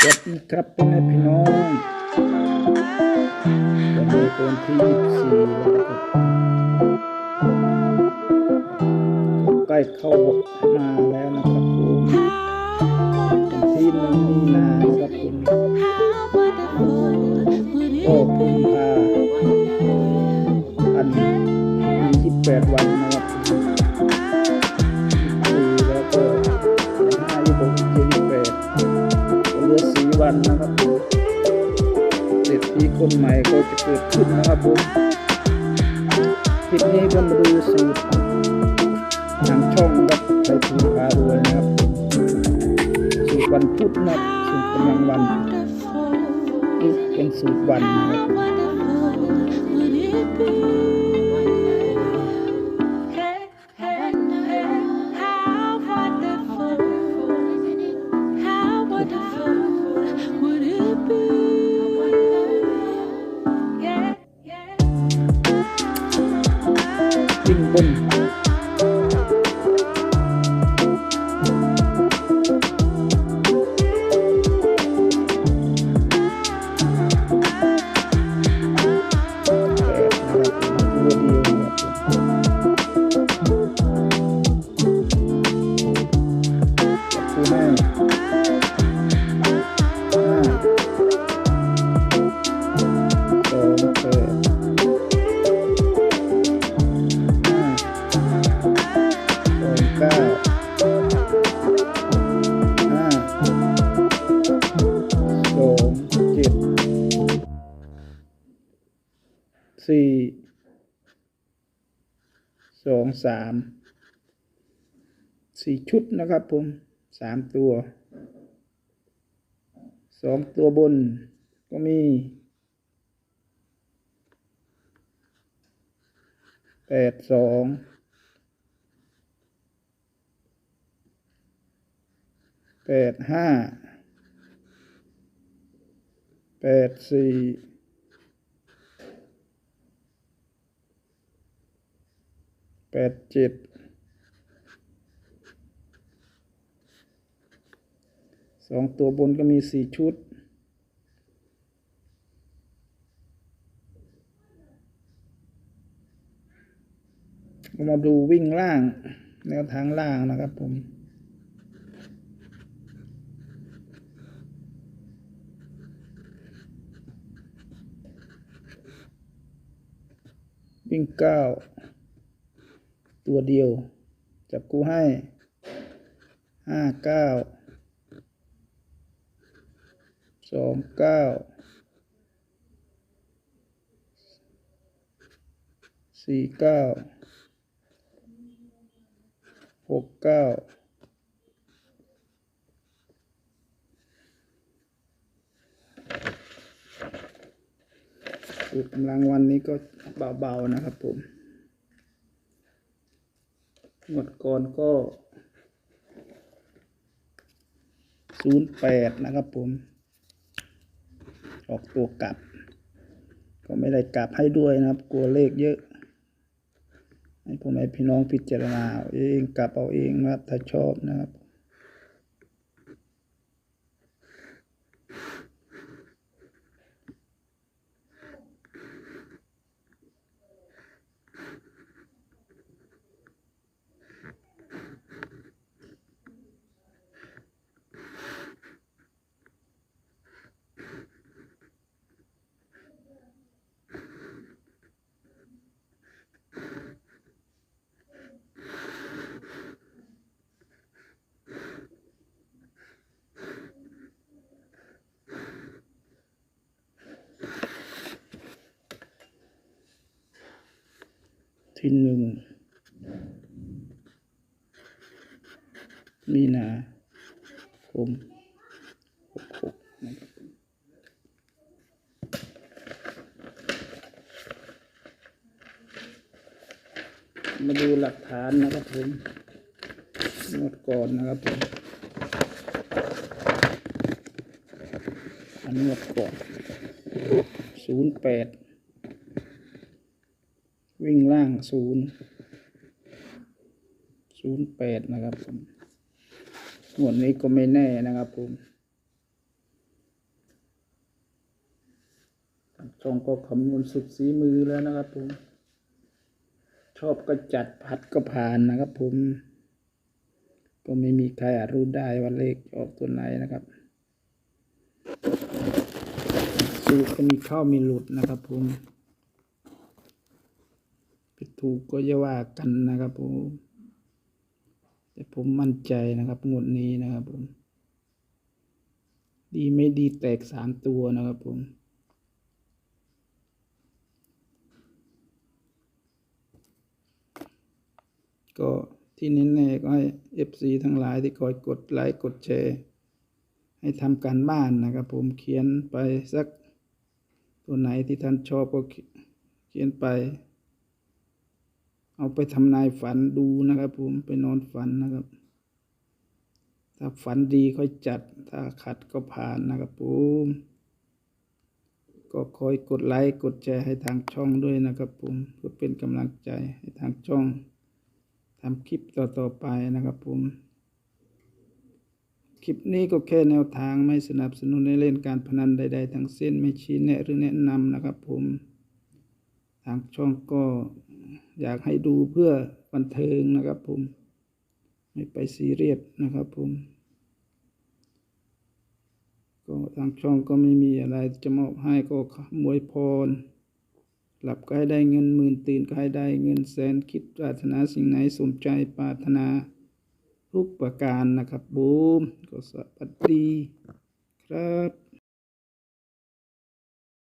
สวัสดีครับพ่อแม่พี่น้องวันนี้เป็นที่ยี่สี่แล้วนะครับใกล้เข้ามา นนะครับผมเศรษฐีคนใหม่ก็จะเกิดขึ้นนะครับผมคลิปนี้ก็มาดูสูตรทางช่องครับไปถูพารวยนะครับสูตรวันพุธนะครับสูตรกำลังวันนี่เป็นสูตรวันนะครับ วิ่ง สองสามสี่ชุดนะครับผมสามตัวสองตัวบนก็มีแปดสองแปดห้าแปดสี่ แปดเจ็ดสองตัวบนก็มีสี่ชุด มาดูวิ่งล่าง แนวทางล่างนะครับผมวิ่งเก้า ตัวเดียว จับกูให้ห้าเก้าสองเก้าสี่เก้าหกเก้าสูตรกำลังวันนี้ก็เบาๆนะครับผม หมดก่อนก็ศูนย์แปดนะครับผม ออกตัวกลับ ก็ไม่ได้กลับให้ด้วยนะครับ กลัวเลขเยอะ ให้ผมให้พี่น้องพิจารณาเอาเองกลับเอาเองนะครับ ถ้าชอบนะครับ ที่หนึ่งมีนาคมหกหกนะครับมาดูหลักฐานนะครับผมงวดก่อนนะครับผมอันงวดก่อนศูนย์แปด วิ่งล่างศูนย์ศูนย์แปดนะครับผมหมวดนี้ก็ไม่แน่นะครับผมช่องก็คำนวณสุดสีมือแล้วนะครับผม ชอบก็จัดพัดก็ผ่านนะครับผม ก็ไม่มีใครรู้ได้ว่าเลขออกตัวไหนนะครับสูตรก็มีเข้ามีหลุดนะครับผม ผิดถูกก็จะว่ากันนะครับผม แต่ผมมั่นใจนะครับงวดนี้นะครับผม ดีไม่ดีแตกสามตัวนะครับผมก็ที่แน่ๆก็ให้ FC ทั้งหลายที่คอยกดไลค์กดแชร์ ให้ทำการบ้านนะครับ ผมเขียนไปสัก ตัวไหนที่ท่านชอบก็เขียนไป เอาไปทำนายฝันดูนะครับ ผมไปนอนฝันนะครับ ถ้าฝันดีค่อยจัด ถ้าขัดก็ผ่านนะครับผมก็คอยกดไลค์กดแชร์ให้ทางช่องด้วยนะครับผมเพื่อเป็นกำลังใจให้ทางช่องทำคลิปต่อๆไปนะครับผมคลิปนี้ก็แค่แนวทางไม่สนับสนุนในเล่นการพนันใด ๆ ทั้งสิ้นไม่ชี้แนะหรือแนะนำนะครับผม ทางช่องก็ อยากให้ดูเพื่อบันเทิงนะครับผม ไม่ไปซีเรียสนะครับผม ก็ทางช่องก็ไม่มีอะไรจะมอบให้ก็มวยพร หลับก็ให้ได้เงินหมื่นตื่นก็ให้ได้เงินแสนคิดปรารถนาสิ่งไหนสมใจปรารถนาทุกประการนะครับบูมก็สวัสดีครับ